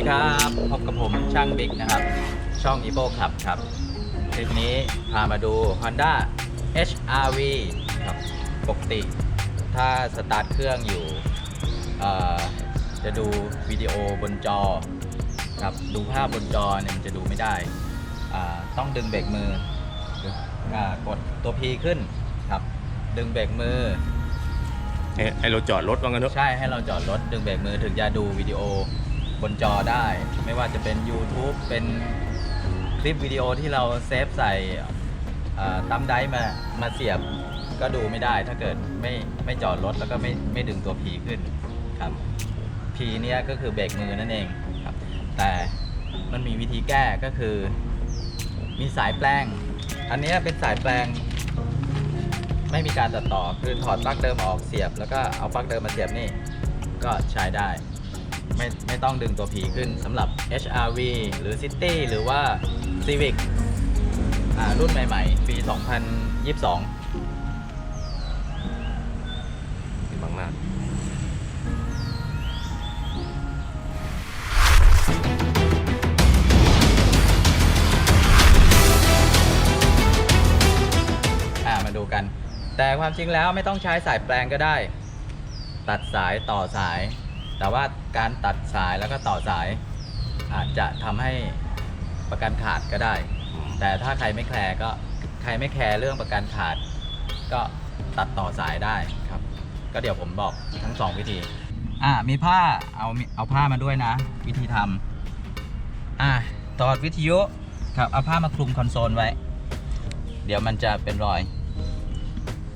ดีครับพบกับผมช่างบิ๊กนะครับ ช่อง e ีโ c ขับครับคลิปนี้พามาดู Honda HRV ครับปกติ ถ้าสตาร์ทเครื่องอยู่เอ่อจะดูวิดีโอบนจอครับดูภาพบนจอเนี่ยมันจะดูไม่ได้อ่าต้องดึงเบรกมือหรืออากดตัว P ขึ้นครับ ดึงเบรกมือให้ให้เราจอดรถว่างั้นเถอะใช่ให้เราจอดรถดึงเบรกมือถึงจะดูวิดีโอ บนจอได้ ไม่ว่าจะเป็น YouTube เป็นคลิปวิดีโอที่เราเซฟใส่ตั้มไดร์มามาเสียบก็ดูไม่ได้ถ้าเกิดไม่ไม่จอดรถแล้วก็ไม่ไม่ดึงตัว P ขึ้นครับ P เนี้ยก็คือเบรกมือนั่นเองครับ แต่มันมีวิธีแก้ก็คือ มีสายแปลง อันนี้เป็นสายแปลง ไม่มีการตัดต่อคือถอดปลั๊กเดิมออกเสียบ แล้วก็เอาปลั๊กเดิมมาเสียบนี่ก็ใช้ได้ ไม่ไม่ต้องดึงตัว P ขึ้นสำหรับ HRV หรือ City หรือว่า Civic อ่ารุ่นใหม่ ๆ ปี 2022บางหน้าอ่ามาดูกัน แต่ความจริงแล้วไม่ต้องใช้สายแปลงก็ได้ ตัดสายต่อสาย แต่ว่าการตัดสายแล้วก็ต่อสาย อาจจะทำให้ประกันขาดก็ได้ แต่ถ้าใครไม่แคร์ก็ใครไม่แคร์เรื่องประกันขาด ก็ตัดต่อสายได้ครับ ก็เดี๋ยวผมบอกทั้งสองวิธี อ่ามีผ้าเอาเอาผ้ามาด้วยนะ วิธีทำอ่าถอดวิทยุครับเอาผ้ามาคลุมคอนโซลไว้ เดี๋ยวมันจะเป็นรอย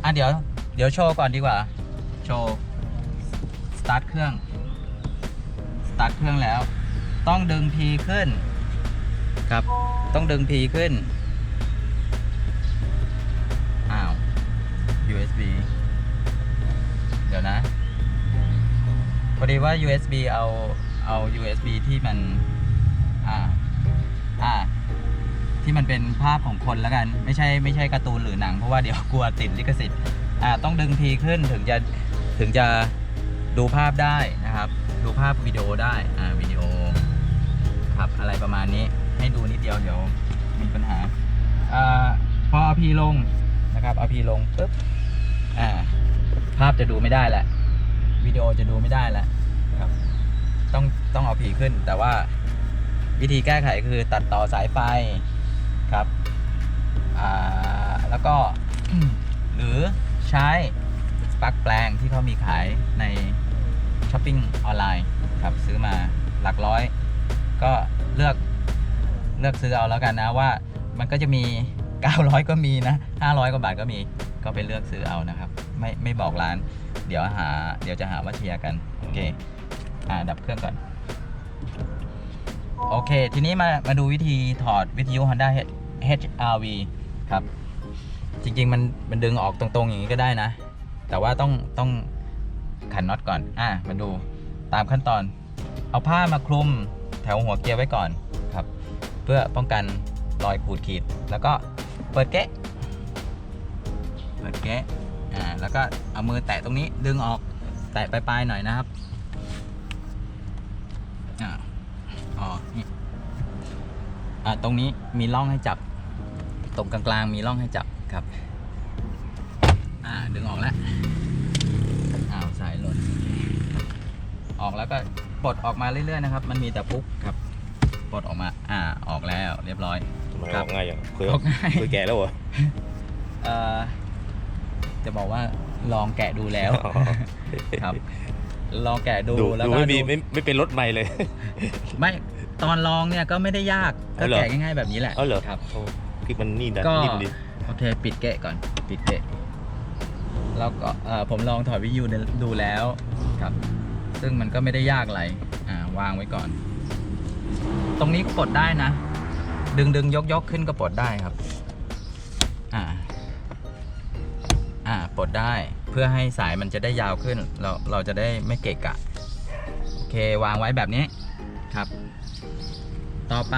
อะเดี๋ยว เดี๋ยวโชว์ก่อนดีกว่า โชว์ สตาร์ทเครื่อง ตาร์ทเครื่องแล้ว ต้องดึง P ขึ้น ครับ ต้องดึง P ขึ้น อ้าว USB เดี๋ยวนะ พอดีว่า USB เอาเอา USB ที่มัน อ่า อ่า ที่มันเป็นภาพของคนแล้วกัน ไม่ใช่ไม่ใช่การ์ตูนหรือหนัง เพราะว่าเดี๋ยวกลัวติดลิขสิทธิ์ อ่า ต้องดึงทีขึ้นถึงจะถึงจะดูภาพได้นะครับ ดูภาพวิดีโอได้อ่าวิดีโอครับอะไรประมาณนี้ให้ดูนิดเดียวเดี๋ยวมีปัญหาอ่าพอเอาพีลงนะครับเอาพีลงปุ๊บอ่าภาพจะดูไม่ได้แหละวิดีโอจะดูไม่ได้แล้วครับต้องต้องเอาพีขึ้น แต่ว่าวิธีแก้ไขคือตัดต่อสายไฟครับอ่าแล้วก็หรือใช้สปลั๊กแปลงที่เขามีขายใน ช้อปปิ้งออนไลน์ครับซื้อมาหลักร้อย ก็เลือกเลือกซื้อเอาแล้วกันนะว่ามันก็จะมี 900 ก็มีนะ500 กว่าบาทก็มีก็ไปเลือกซื้อเอานะครับ ไม่ไม่บอกร้าน เดี๋ยวหา เดี๋ยวจะหาว่าเชียร์กันโอเคอ่าดับเครื่องก่อน โอเค ทีนี้มามาดูวิธีถอดวิทยุ Honda HRV ครับ จริง ๆ มันมันดึงออกตรงๆ อย่างนี้ก็ได้นะ แต่ว่าต้องต้อง ขันน็อตก่อน อะมาดูตามขั้นตอน เอาผ้ามาคลุมแถวหัวเกียร์ไว้ก่อนครับ เพื่อป้องกันรอยขูดขีด แล้วก็เปิดเกะ เปิดเกะ อ่า แล้วก็เอามือแตะตรงนี้ดึงออก แตะปลายๆหน่อยนะครับ อ่าอ๋อนี่อ่าตรงนี้มีร่องให้จับ ตรงกลางๆมีร่องให้จับครับ อ่า ดึงออกแล้ว สายหล่น ออกแล้วก็ปลดออกมาเรื่อยๆนะครับ มันมีแต่ปุ๊บครับปลดออกมาอ่าออกแล้วเรียบร้อย ทำไมครัอบอกง่ายอย่างเคยออกง่าย เคยแก่แล้วเหรอ เอ่อจะบอกว่าลองแกะดูแล้วอ๋อ ครับ ลองแกะดูดูแล้วดูก็ไม่มีดูไม่ไม่เป็นรถใหม่เลย ไม่ตอนลองเนี่ยก็ไม่ได้ยากก็เอาเหรอแกะง่ายๆแบบนี้แหละเอาเหรอ ครับโอ้คลิปมันนี่นะก็ นิ่มดีโอเคปิดเกะก่อนปิดเกะแล้วก็เอ่อผมลองถอดวิทยุดูแล้วครับ ซึ่งมันก็ไม่ได้ยากอะไรอ่าวางไว้ก่อน ตรงนี้ก็ปลดได้นะ ดึงดึงยกยกขึ้นก็ปลดได้ครับอ่าอ่าปลดได้เพื่อให้สายมันจะได้ยาวขึ้น เราเราจะได้ไม่เกะกะโอเควางไว้แบบนี้ครับ ต่อไป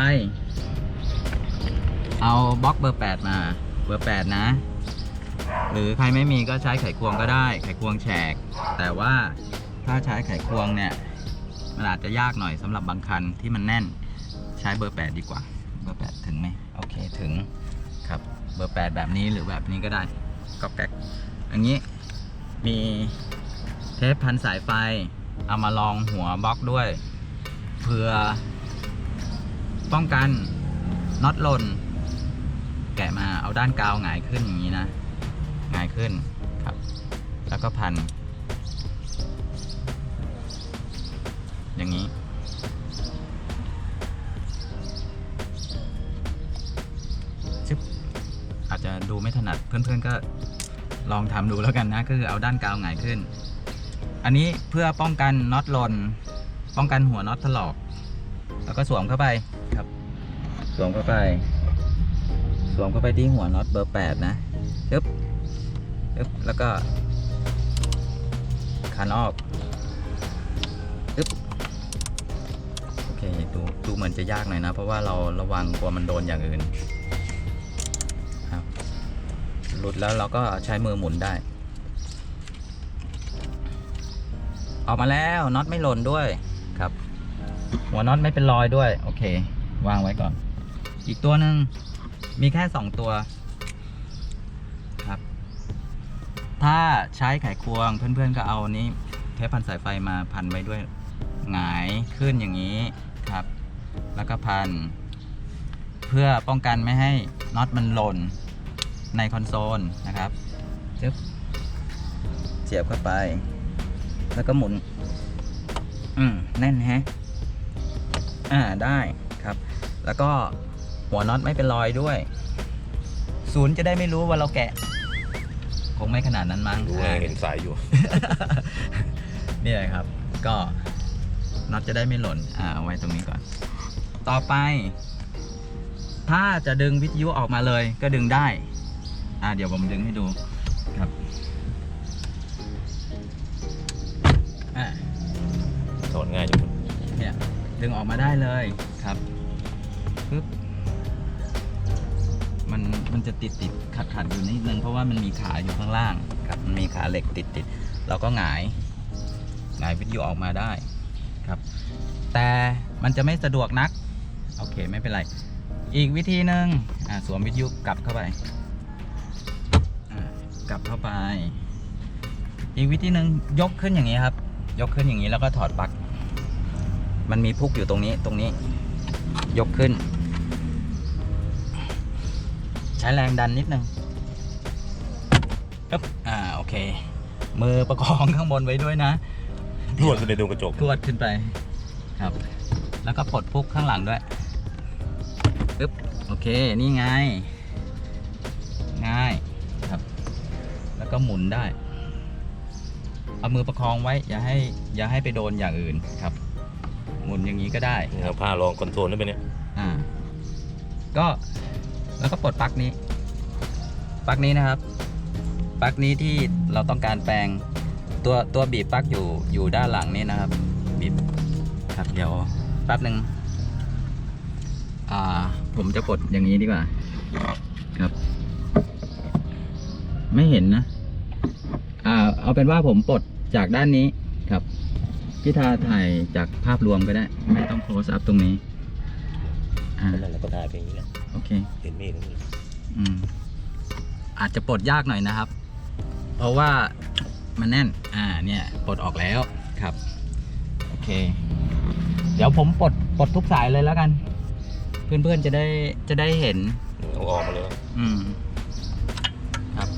เอาบล็อกเบอร์ 8 มาเบอร์ 8 นะ หรือใครไม่มีก็ใช้ไขควงก็ได้ ไขควงแฉก แต่ว่า ถ้าใช้ไขควงเนี่ยมันอาจจะยากหน่อยสำหรับบางคันที่มันแน่นใช้เบอร์ 8 ดีกว่า เบอร์ 8 ถึงไหมโอเคถึงครับเบอร์ 8 แบบนี้หรือแบบนี้ก็ได้ก็แก๊กอย่างนี้มีเทปพันสายไฟ เอามาลองหัวบล็อกด้วยเพื่อป้องกันน็อตหล่นแกะมาเอาด้านกาวหงายขึ้นอย่างนี้นะหงายขึ้นครับ แล้วก็พัน อย่างนี้ ชึบ อาจจะดูไม่ถนัดเพื่อนๆก็ลองทำดูแล้วกันนะ ก็คือเอาด้านกาวหงายขึ้น อันนี้เพื่อป้องกันน็อตหล่นป้องกันหัวน็อตถลอก แล้วก็สวมเข้าไปครับ สวมเข้าไป สวมเข้าไปที่หัวน็อตเบอร์แปดนะปึ๊บปึ๊บแล้วก็คันออก ดูดูเหมือนจะยากหน่อยนะ เพราะว่าเราระวังกลัวมันโดนอย่างอื่นครับหลุดแล้วเราก็ใช้มือหมุนได้ ออกมาแล้วน็อตไม่หล่นด้วยครับ หัวน็อตไม่เป็นรอยด้วย โอเค วางไว้ก่อน อีกตัวหนึ่งมีแค่สองตัวครับ ถ้าใช้ไขควงเพื่อนๆก็เอานี้เทปพันสายไฟมาพันไว้ด้วยหงายขึ้นอย่างนี้ ครับ แล้วก็พัน เพื่อป้องกันไม่ให้น็อตมันหล่นในคอนโซลนะครับจึ๊บเสียบเข้าไป แล้วก็หมุน อืมแน่นแฮะ อ่าได้ครับ แล้วก็หัวน็อตไม่เป็นรอยด้วย ศูนย์จะได้ไม่รู้ว่าเราแกะ คงไม่ขนาดนั้นมั้งดูไงอ่าเห็นสายอยู่ เนี่ยครับ ก็ น็อตจะได้ไม่หล่นอ่าเอาไว้ตรงนี้ก่อน ต่อไป ถ้าจะดึงวิทยุออกมาเลยก็ดึงได้ อ่าเดี๋ยวผมดึงให้ดูครับอ่าถอนง่ายอยู่เนี่ยดึงออกมาได้เลยครับปึ๊บมันมันจะติดติดขัดขัดอยู่นิดนึงเพราะว่ามันมีขาอยู่ข้างล่างครับมันมีขาเหล็กติดติดเราก็หงายหงายวิทยุออกมาได้ ครับ แต่มันจะไม่สะดวกนัก โอเคไม่เป็นไร อีกวิธีหนึ่งสวมวิทยุกลับเข้าไปกลับเข้าไป อีกวิธีหนึ่งยกขึ้นอย่างนี้ครับ ยกขึ้นอย่างนี้แล้วก็ถอดปลั๊กมันมีพุกอยู่ตรงนี้ตรงนี้ ยกขึ้น ใช้แรงดันนิดนึงอ่าโอเค มือประคองข้างบนไว้ด้วยนะ รวดไปในดวงกระจกทวดขึ้นไปครับ แล้วก็ปลดพุกข้างหลังด้วยปึ๊บโอเคนี่ไงง่ายครับ แล้วก็หมุนได้ เอามือประคองไว้ อย่าให้ อย่าให้ไปโดนอย่างอื่นครับ หมุนอย่างนี้ก็ได้เอาผ้ารองคอนโทรลได้ไหมเนี่ยอ่าก็แล้วก็ปลดปลั๊กนี้ ปลั๊กนี้นะครับ ปลั๊กนี้ที่เราต้องการแปลง ตัวตัวบีบปลั๊กอยู่อยู่ด้านหลังนี้นะครับ บีบครับเดี๋ยวแป๊บหนึ่งอ่า ผมจะปลดอย่างนี้ดีกว่า ครับ ไม่เห็นนะ อ่า เอาเป็นว่าผมปลดจากด้านนี้ครับพี่ทาถ่ายจากภาพรวมก็ได้ ไม่ต้อง close up ตรงนี้อ่านั่นแหละก็ถ่ายเพลงนี้แหละโอเค เห็นเมฆตรงนี้อืมอาจจะปลดยากหน่อยนะครับ เพราะว่า มันแน่น อ่า เนี่ย ปลดออกแล้วครับ โอเค เดี๋ยวผมปลด ปลดทุกสายเลยแล้วกัน เพื่อนๆจะได้ จะได้เห็นเอาออกมาเลย อืม ครับ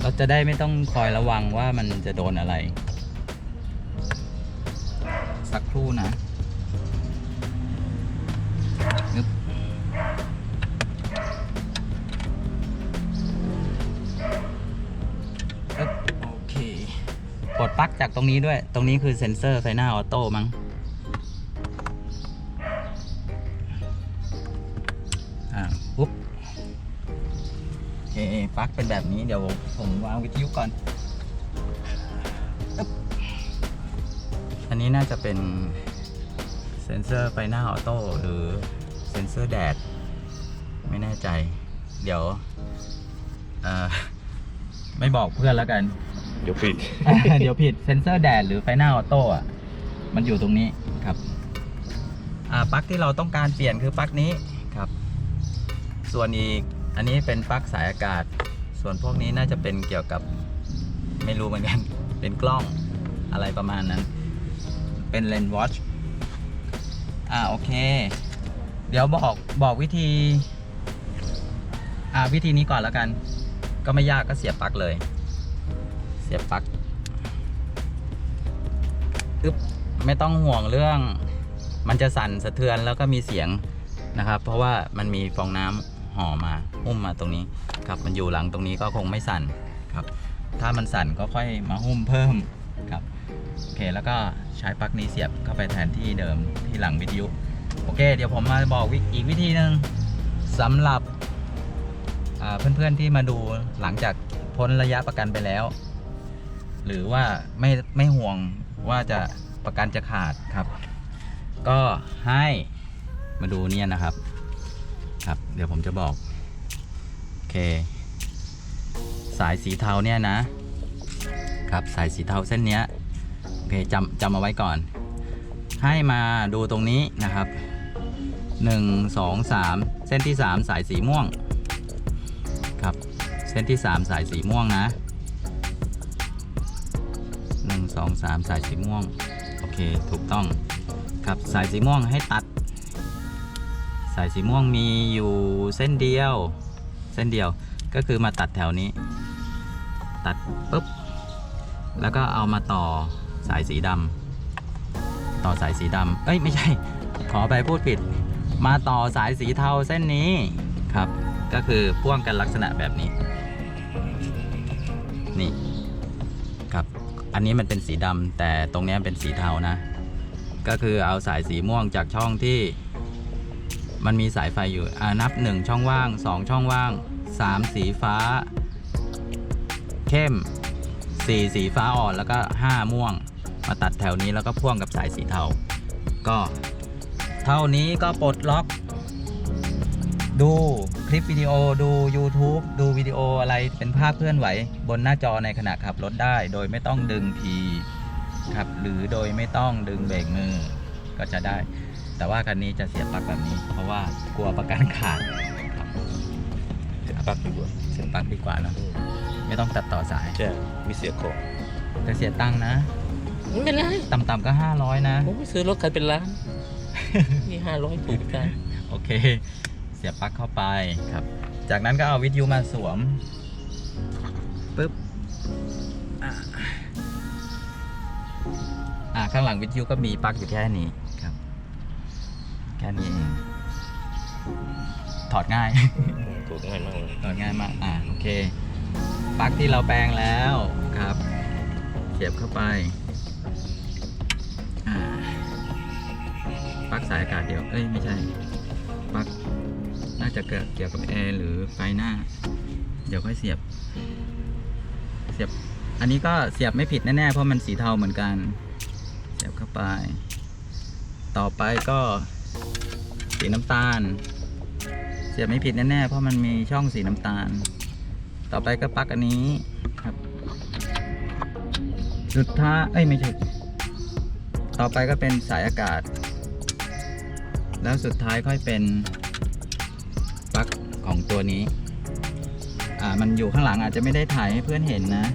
เราจะได้ไม่ต้องคอยระวังว่ามันจะโดนอะไร สักครู่นะ ปลั๊กจากตรงนี้ด้วย ตรงนี้คือเซ็นเซอร์ไฟหน้าออโต้มั้งอ่าปุ๊บโอเคปลั๊กเป็นแบบนี้เดี๋ยวผมวางวิทยุก่อน อันนี้น่าจะเป็นเซ็นเซอร์ไฟหน้าออโต้หรือเซ็นเซอร์แดด ไม่แน่ใจ เดี๋ยวไม่บอกเพื่อนแล้วกัน เดี๋ยวปิด เดี๋ยวผิดเซ็นเซอร์แดดหรือไฟหน้าออโต้อะมันอยู่ตรงนี้ครับอ่าปลั๊กที่เราต้องการเปลี่ยนคือปลั๊กนี้ครับ ส่วนอีกอันนี้เป็นปลั๊กสายอากาศ ส่วนพวกนี้น่าจะเป็นเกี่ยวกับไม่รู้เหมือนกัน เป็นกล้องอะไรประมาณนั้น เป็นเลนส์วอชอ่าโอเค เดี๋ยวบอกบอกวิธีอ่าวิธีนี้ก่อนแล้วกัน ก็ไม่ยากก็เสียบปลั๊กเลยเสียบปลั๊กอึ๊บไม่ต้องห่วงเรื่อง มันจะสั่นสะเทือนแล้วก็มีเสียงนะครับ เพราะว่ามันมีฟองน้ำห่อมาหุ้มมาตรงนี้ครับมันอยู่หลังตรงนี้ก็คงไม่สั่นครับ ถ้ามันสั่นก็ค่อยมาหุ้มเพิ่มครับโอเคแล้วก็ใช้ปลั๊กนี้เสียบเข้าไปแทนที่เดิมที่หลังวิทยุโอเค เดี๋ยวผมมาบอกวิอีกวิธีหนึ่งสำหรับอ่าเพื่อนๆที่มาดูหลังจากพ้นระยะประกันไปแล้ว หรือว่าไม่ไม่ห่วงว่าจะประกันจะขาดครับ ก็ให้มาดูเนี่ยนะครับ ครับ เดี๋ยวผมจะบอก โอเค สายสีเทาเนี่ยนะ ครับสายสีเทาเส้นเนี้ยโอเคจำจำเอาไว้ก่อน ให้มาดูตรงนี้นะครับ 1 2 3 เส้นที่ 3 สายสีม่วง ครับ เส้นที่ 3 สายสีม่วงนะ 2 3 สายสีม่วง โอเค ถูกต้องครับสายสีม่วงให้ตัด สายสีม่วงมีอยู่เส้นเดียว เส้นเดียวก็คือมาตัดแถวนี้ ตัดปุ๊บ แล้วก็เอามาต่อสายสีดำต่อสายสีดำเอ้ยไม่ใช่ ขอไปพูดผิด มาต่อสายสีเทาเส้นนี้ครับ ก็คือพ่วงกันลักษณะแบบนี้ นี่ อันนี้มันเป็นสีดำแต่ตรงนี้เป็นสีเทานะ ก็คือเอาสายสีม่วงจากช่องที่ มันมีสายไฟอยู่อ่านับ 1 ช่องว่าง 2 ช่องว่าง 3 สีฟ้า เข้ม 4 สีฟ้าอ่อนแล้วก็ 5 ม่วง มาตัดแถวนี้แล้วก็พ่วงกับสายสีเทา ก็เท่านี้ก็ปลดล็อก ดู ลิปวิดีโอดู YouTube ดูวิดีโออะไรเป็นภาพเคลื่อนไหว บนหน้าจอในขณะขับรถได้ โดยไม่ต้องดึงทีครับหรือโดยไม่ต้องดึงเบรกมือก็จะได้ แต่ว่าคันนี้จะเสียบปลั๊กแบบนี้ เพราะว่ากลัวประกันขาดครับเสียบปลั๊กดีกว่าเสียบปลั๊กดีกว่าเนอะอืมไม่ต้องตัดต่อสายใช่มีเสียของแต่เสียตังค์นะ ไม่เป็นไรต่ำๆก็ 500 นะ ผมไม่ซื้อรถใครเป็นล้าน นี่ห้าร้อยถูกจังโอเคเสียบปลั๊กเข้าไปครับ จากนั้นก็เอาวิทยุมาสวมปึ๊บอะอ่าข้างหลังวิทยุก็มีปลั๊กอยู่แค่นี้ครับ แค่นี้เองถอดง่ายถูกง่ายมากเลยถอดง่ายมากอ่าโอเคปลั๊กที่เราแปลงแล้วครับ เสียบเข้าไปอ่าปลั๊กสายอากาศเดียว เอ้ย ไม่ใช่ปลั๊ก น่าจะเกิดเกี่ยวกับแอร์หรือไฟหน้า เดี๋ยวค่อยเสียบ เสียบ อันนี้ก็เสียบไม่ผิดแน่ๆ เพราะมันสีเทาเหมือนกัน เสียบเข้าไป ต่อไปก็สีน้ำตาล เสียบไม่ผิดแน่ๆ เพราะมันมีช่องสีน้ำตาล ต่อไปก็ปลั๊กอันนี้ครับสุดท้ายเอ้ยไม่ใช่ต่อไปก็เป็นสายอากาศ แล้วสุดท้ายค่อยเป็น ของตัวนี้ อ่ามันอยู่ข้างหลังอาจจะไม่ได้ถ่ายให้เพื่อนเห็นนะ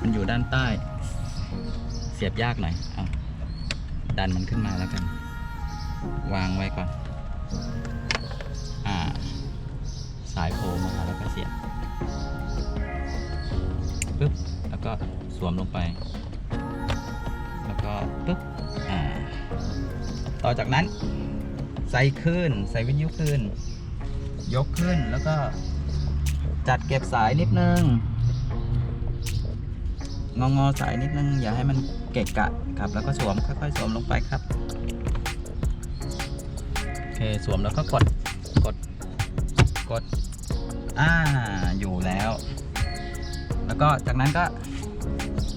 มันอยู่ด้านใต้ เสียบยากหน่อยเอาดันมันขึ้นมาแล้วกัน วางไว้ก่อน อ่า สายโผล่มาแล้วก็เสียบปึ๊บแล้วก็สวมลงไป แล้วก็ปึ๊บอ่าต่อจากนั้น ใส่ขึ้น ใส่วิทยุขึ้น ยกขึ้นแล้วก็จัดเก็บสายนิดนึงงองอสายนิดนึง อย่าให้มันเกะกะครับ แล้วก็สวมค่อยๆ สวมลงไปครับโอเคสวมแล้วก็กดกดกดอ่าอยู่แล้ว แล้วก็จากนั้นก็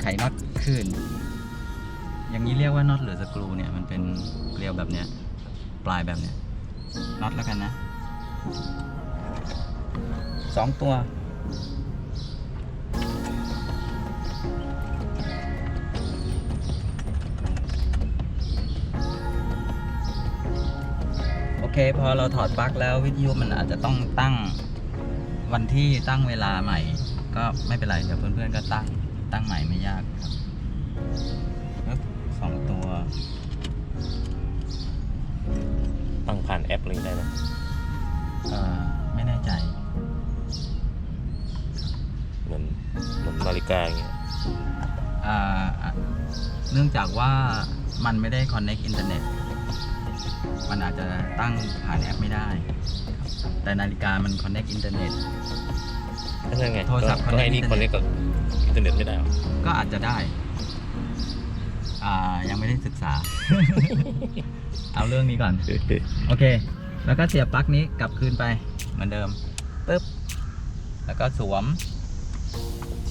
ไขน็อตขึ้น อย่างนี้เรียกว่าน็อตหรือสกรูเนี่ยมันเป็นเกลียวแบบเนี้ย ปลายแบบเนี้ยน็อตแล้วกันนะสองตัว โอเค พอเราถอดปลั๊กแล้ววิทยุมันอาจจะต้องตั้งวันที่ตั้งเวลาใหม่ ก็ไม่เป็นไร เดี๋ยวเพื่อนๆก็ตั้งตั้งใหม่ไม่ยาก ตั้งผ่านแอปอะไรได้ไหมเอ่อไม่แน่ใจ เหมือนเหมือนนาฬิกาอย่างเงี้ยอ่าอะเนื่องจากว่ามันไม่ได้ connect อินเทอร์เน็ต มันอาจจะตั้งผ่านแอปไม่ได้แต่นาฬิกามัน connect อินเทอร์เน็ต ก็ใช่ไงโทรศัพท์ก็ให้นี่คอน connect เนคกับอินเทอร์เน็ตไม่ได้หรอก็อาจจะได้ อ่ายังไม่ได้ศึกษา เอาเรื่องนี้ก่อน โอเค แล้วก็เสียบปลั๊กนี้กลับคืนไปเหมือนเดิมปึ๊บ แล้วก็สวม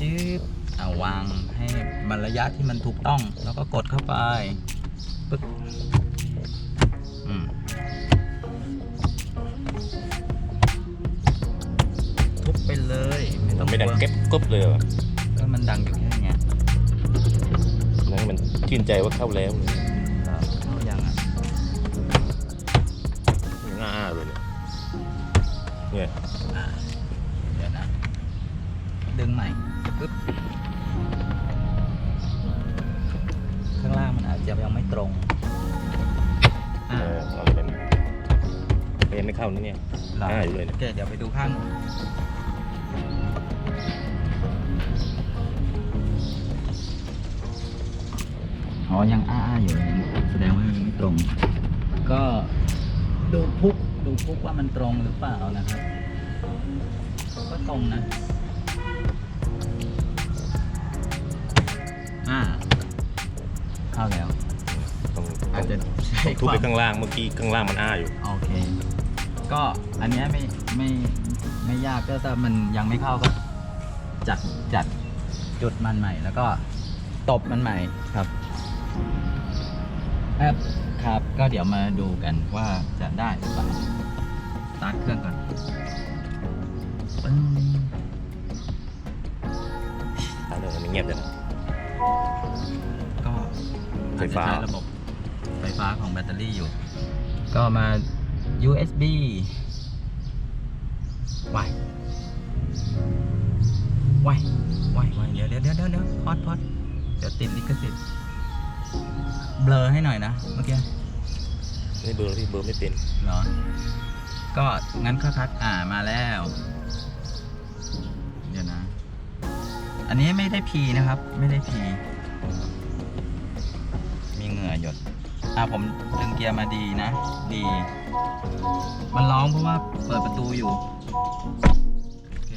จืบเอาวางให้มันระยะที่มันถูกต้อง แล้วก็กดเข้าไปปึ๊บอืมทุบไปเลย ไม่ต้องไม่ดังกลัวเก็บกบเลยเหรอก็มันดังอยู่แค่เนี้ย นั่นมัน ชื่นใจว่าเข้าแล้วก็เข้ายังอะง่าเลยเนี่ยเนี่ยอ่าเดี๋ยวนะดึงใหม่ปึ๊บข้างล่างมันอาจจะยังไม่ตรงเออ่าอเราเป็นก็ยังไม่เข้านะเนี่ยหรอ่าอยู่เลยโอเคเดี๋ยวไปดูข้าง อ้าอยู่แสดงว่ามันไม่ตรง ก็ดูพุกดูพุกว่ามันตรงหรือเปล่านะครับก็ตรงนะ อ่า เข้าแล้ว ต้องอาจจะต้องใช้ทุบไปข้างล่างเมื่อกี้ข้างล่างมันอ้าอยู่ โอเค ก็อันเนี้ยไม่ไม่ไม่ยากก็ถ้ามันยังไม่เข้าก็จัดจัดจุดมันใหม่ แล้วก็ตบมันใหม่ครับ แอปครับ ก็เดี๋ยวมาดูกันว่าจะได้หรือเปล่าสตาร์ทเครื่องก่อนปึ้งตายเลยมันเงียบจัง ก็ไฟฟ้า อจจะใช้ระบบไฟฟ้าของแบตเตอรี่อยู่ ก็มา USB วายวายวายวายเดี๋ยวเดี๋ยวเดี๋ยวเดี๋ยวเดี๋ยวพอดพอดเดี๋ยวติดลิขสิทธิ์ เบลอให้หน่อยนะเมื่อกี้นี่เบอร์ที่เบอร์ไม่เป็นเหรอ ก็งั้นค่าคัดอ่ามาแล้ว เดี๋ยวนะ อันนี้ไม่ได้พีนะครับ ไม่ได้พีมีเหงื่อหยดอ่าผมดึงเกียร์มาดีนะ ดี มันร้องเพราะว่าเปิดประตูอยู่โอเค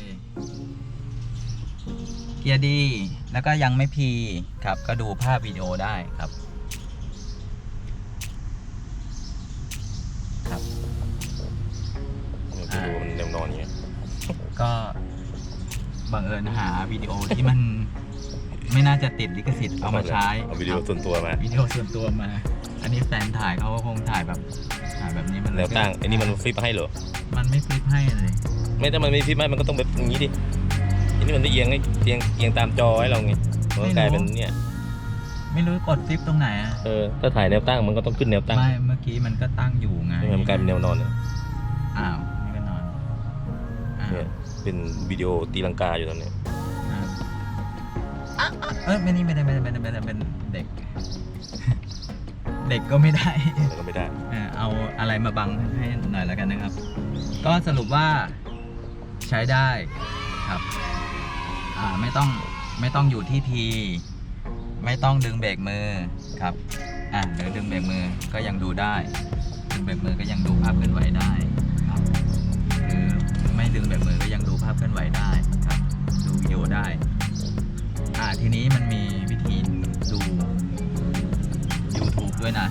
เกียร์ดี แล้วก็ยังไม่พีครับ ก็ดูภาพวิดีโอได้ครับครับเนี่ยดูมันแนวนอนอย่างเงี้ยก็บังเอิญหาวิดีโอที่มัน ไม่น่าจะติดลิขสิทธิ์เอามาใช้เอาวิดีโอส่วนตัวมาวิดีโอส่วนตัวมา อันนี้แฟนถ่ายเขาก็คงถ่ายแบบถ่ายแบบนี้มันแนวตั้งไอ้นี่มันฟลิปให้เหรอมันไม่ฟลิปให้เลย ไม่ถ้ามันไม่ฟลิปให้มันก็ต้องแบบอย่างนี้ดิ อันนี้มันจะเอียงให้เอียงเอียงตามจอให้เราไงมันก็กลายเป็นเนี่ย ไม่รู้กดฟลิปตรงไหนอะ เออ ถ้าถ่ายแนวตั้งมันก็ต้องขึ้นแนวตั้งไม่ เมื่อกี้มันก็ตั้งอยู่ไงไม่งั้นมันกลายเป็นแนวนอนเลยอ้าวนี่ก็นอนอ้าวเนี่ยเป็นวิดีโอตีลังกาอยู่ตอนนี้อ้าวอะอะเออไม่นี่ไม่ได้ไม่ได้ไม่ได้ไม่ได้เป็นเด็ก เด็กก็ไม่ได้แล้วก็ไม่ได้ เอ่อเอาอะไรมาบังให้หน่อยแล้วกันนะครับ ก็สรุปว่าใช้ได้ครับ อ่าไม่ต้องไม่ต้องอยู่ที่พีไม่ต้องดึงเบรกมือครับอ่าหรือดึงเบรกมือก็ยังดูได้ ดึงเบรกมือก็ยังดูภาพเคลื่อนไหวได้ครับหรือไม่ดึงเบรกมือก็ยังดูภาพเคลื่อนไหวได้ครับ ดูวิดีโอได้อ่าทีนี้มันมีวิธีดู YouTube ด้วยนะ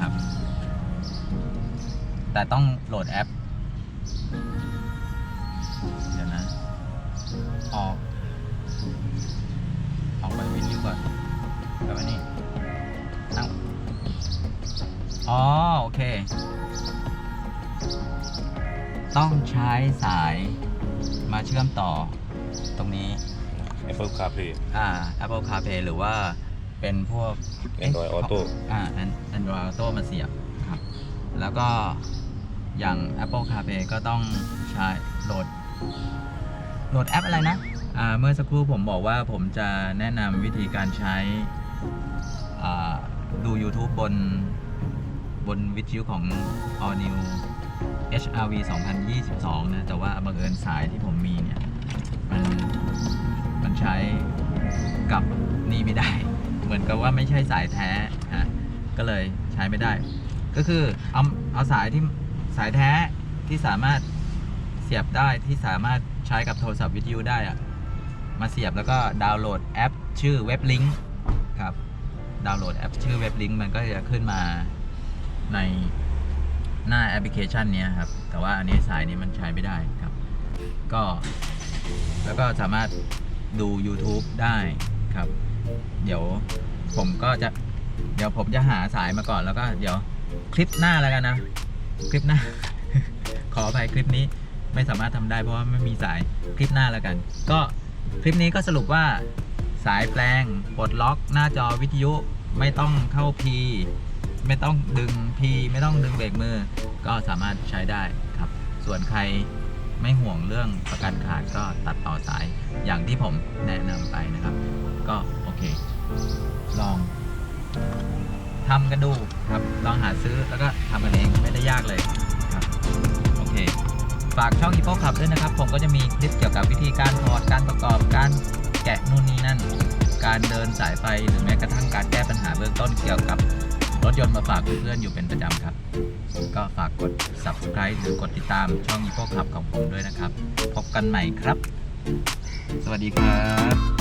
ครับ แต่ต้องโหลดแอป ออก ออกไปวิดีโอก่อนแล้วมานี่ตั้งอ๋อ โอเค ต้องใช้สายมาเชื่อมต่อตรงนี้ Apple CarPlay อ่า Apple CarPlay หรือว่าเป็นพวก Android Auto อ่า Android Auto มาเสียบครับ แล้วก็อย่าง Apple CarPlay ก็ต้องใช้โหลด โหลดแอปอะไรนะอ่าเมื่อสักครู่ผมบอกว่าผมจะแนะนำวิธีการใช้อ่าดู YouTube บนบนวิทยุของ All New HRV 2022 นะ แต่ว่าบังเอิญสายที่ผมมีเนี่ย มันมันใช้กับนี่ไม่ได้ เหมือนกับว่าไม่ใช่สายแท้ฮะก็เลยใช้ไม่ได้ ก็คือเอาเอาสายที่สายแท้ที่สามารถเสียบได้ที่สามารถ ใช้กับโทรศัพท์วิทยุได้อะมาเสียบแล้วก็ดาวน์โหลดแอป ชื่อเว็บลิงก์ครับ ดาวน์โหลดแอป ชื่อเว็บลิงก์มันก็จะขึ้นมาในหน้าแอปพลิเคชันนี้ครับ แต่ว่าอันนี้สายนี้มันใช้ไม่ได้ครับ ก็แล้วก็สามารถดู YouTube ได้ครับ เดี๋ยวผมก็จะเดี๋ยวผมจะหาสายมาก่อนแล้วก็เดี๋ยวคลิปหน้าแล้วกันนะ คลิปหน้า ขออภัยคลิปนี้ ไม่สามารถทำได้เพราะว่าไม่มีสายคลิปหน้าแล้วกัน ก็คลิปนี้ก็สรุปว่าสายแปลงปลดล็อกหน้าจอวิทยุไม่ต้องเข้า P ไม่ต้องดึง P ไม่ต้องดึงเบรกมือ ก็สามารถใช้ได้ครับ ส่วนใครไม่ห่วงเรื่องประกันขาดก็ตัดต่อสายอย่างที่ผมแนะนำไปนะครับ ก็โอเค ลองทำกันดูครับ ลองหาซื้อแล้วก็ทำกันเองไม่ได้ยากเลยครับ โอเค ฝากช่องอีโ c ขับด้วยนะครับ ผมก็จะมีคลิปเกี่ยวกับวิธีการถอดการประกอบการแกะนู่นนี่นั่น การเดินสายไฟหรือแม้กระทั่งการแก้ปัญหาเบื้องต้นเกี่ยวกับรถยนต์มาฝากเพื่อนๆอยู่เป็นประจำครับ ก็ฝากกด subscribe หรือกดติดตามช่องอีโ c ขับของผมด้วยนะครับ พบกันใหม่ครับ สวัสดีครับ